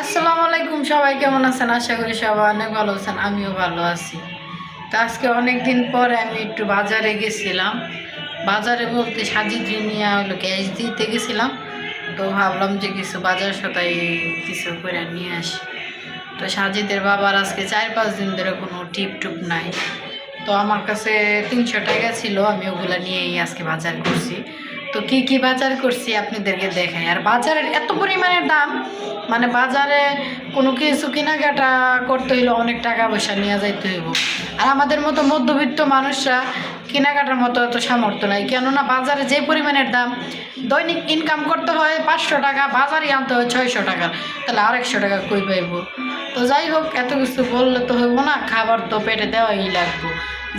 আসসালামু আলাইকুম সবাই, কেমন আছেন? আশা করি সবাই অনেক ভালো আছেন, আমিও ভালো আছি। তো আজকে অনেক দিন পরে আমি একটু বাজারে গেছিলাম। বাজারে বলতে সাজিদ্রি নিয়ে হলো গ্যাস দিতে গেছিলাম। তো ভাবলাম যে কিছু বাজার সদাই কিছু করে নিয়ে আসি। তো সাজিদের বাবার আজকে চার পাঁচ দিন ধরে কোনো টিপ টুপ নাই। তো আমার কাছে তিনশো টাকা ছিল, আমি ওগুলো নিয়েই আজকে বাজার করছি। তো কি কি বাজার করছি আপনাদেরকে দেখাই। আর বাজারের এত পরিমাণের দাম মানে বাজারে কোনো কিছু কেনাকাটা করতে হইলে অনেক টাকা পয়সা নিয়ে যাইতে হইব। আর আমাদের মতো মধ্যবিত্ত মানুষরা কেনাকাটার মতো এত সামর্থ্য নাই। কেননা বাজারে যে পরিমাণের দাম, দৈনিক ইনকাম করতে হয় পাঁচশো টাকা বাজারে আনতে হয় ছয়শো টাকা। তাহলে আরেকশো টাকা কই পাইব? তো যাই হোক, এত কিছু বললে তো হইব না, খাবার তো পেটে দেওয়াই লাগবে।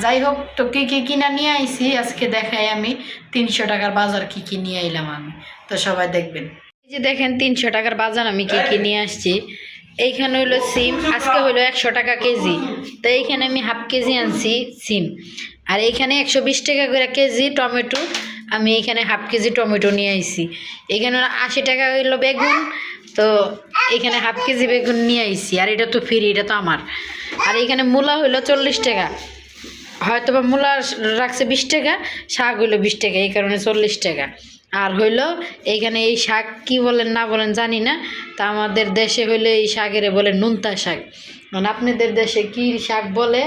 যাই হোক, তো কী কী কিনা নিয়ে আইছি, আজকে দেখাই আমি, তিনশো টাকার বাজার কী কী নিয়ে আইলাম আমি। তো সবাই দেখবেন। এই যে দেখেন, তিনশো টাকার বাজার আমি কী কী নিয়ে আসছি। এইখানে হলো সিম, আজকে হলো একশো টাকা কেজি। তো এইখানে আমি হাফ কেজি আনছি সিম। আর এইখানে একশো বিশ টাকা করে কেজি টমেটো, আমি এইখানে হাফ কেজি টমেটো নিয়ে আইছি। এখানে আশি টাকা হলো বেগুন তো এখানে হাফ কেজি বেগুন নিয়ে আইছি, আর এটা তো ফ্রি এটা তো আমার। আর এখানে মূলা হলো চল্লিশ টাকা। হয়তো বা মূলা রাখছে বিশ টাকা, শাক হইল বিশ টাকা, এই কারণে চল্লিশ টাকা। আর হইল এইখানে এই শাক কি বলেন, না বলেন জানি না, তা আমাদের দেশে হইলে এই শাকেরে বলে নুনতা শাক। মানে আপনাদের দেশে কি শাক বলে,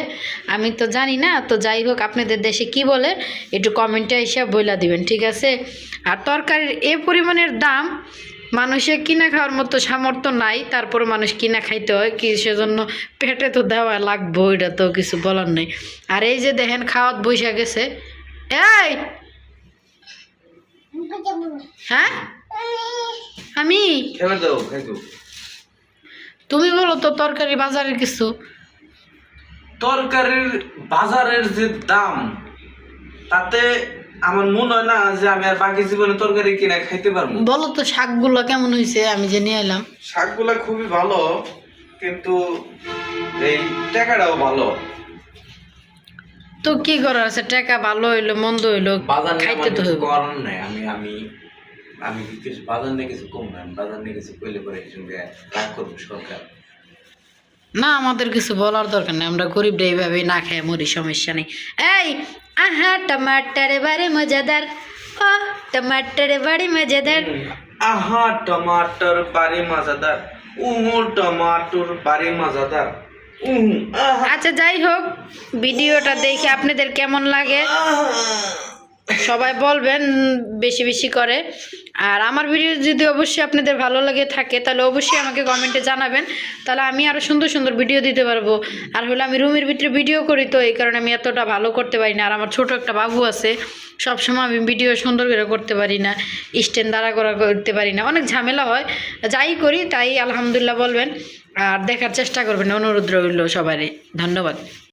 আমি তো জানি না, তো যাই হোক আপনাদের দেশে কি বলে, একটু কমেন্টে হিসাব বইলা দিবেন, ঠিক আছে? আর তরকারির এ পরিমাণের দাম মানুষের কিনা খাওয়ার মতো সামর্থ্য নাই তারপর মানুষ কিনা খাইতে হয় কি সেজন্য পেটে তো দেওয়া লাগবে ওইটা তো কিছু বলার নেই। আর এই যে দেখেন খাওয়াত বৈশা গেছে। এই! হ্যাঁ? আমি? তুমি বলো তো তরকারি বাজারের কিছু? তরকারির বাজারের যে দাম তাতে আমার মনে হয় না যে আমি আর বাকি জীবনে তরকারি কিনা খাইতে পারব। বলো তো শাকগুলো কেমন হয়েছে আমি যে নিয়ে এলাম শাকগুলা খুবই ভালো কিন্তু এই টাকাটাও ভালো। তো কি করার আছে? টাকা ভালো হইল মন্দ হইল বাজার খাইতে তো করার নাই। আমি আমি আমি কিছু বাজার নিয়ে কিছু কম না বাজার নিয়ে কিছু কইলে পরে সঙ্গে রাগ করব সরকার। না আমাদের কিছু বলার দরকার নেই আমরা গরিবরা এইভাবেই না খাই মরি সমস্যা নেই। এই আহা টমাটার বাড়ি মজাদার। ও টমাটার বাড়ি মজাদার। আহা টমাটর বাড়ি মজাদার। উহু টমাটোর বাড়ি মজাদার। আচ্ছা যাই হোক ভিডিওটা দেখে আপনাদের কেমন লাগে? সবাই বলবেন বেশি বেশি করে। আর আমার ভিডিও যদি অবশ্যই আপনাদের ভালো লাগে থাকে, তাহলে অবশ্যই আমাকে কমেন্টে জানাবেন। তাহলে আমি আরও সুন্দর সুন্দর ভিডিও দিতে পারব। আর হলো আমি রুমের ভিতরে ভিডিও করি তো, এই কারণে আমি এতটা ভালো করতে পারি না। আর আমার ছোট একটা বাবু আছে, সবসময় আমি ভিডিও সুন্দর করে করতে পারি না স্ট্যান্ড দাঁড়া করা করতে পারি না। অনেক ঝামেলা হয়, যাই করি তাই আলহামদুলিল্লাহ বলবেন। আর দেখার চেষ্টা করবেন, অনুরোধ রইল সবারই। ধন্যবাদ।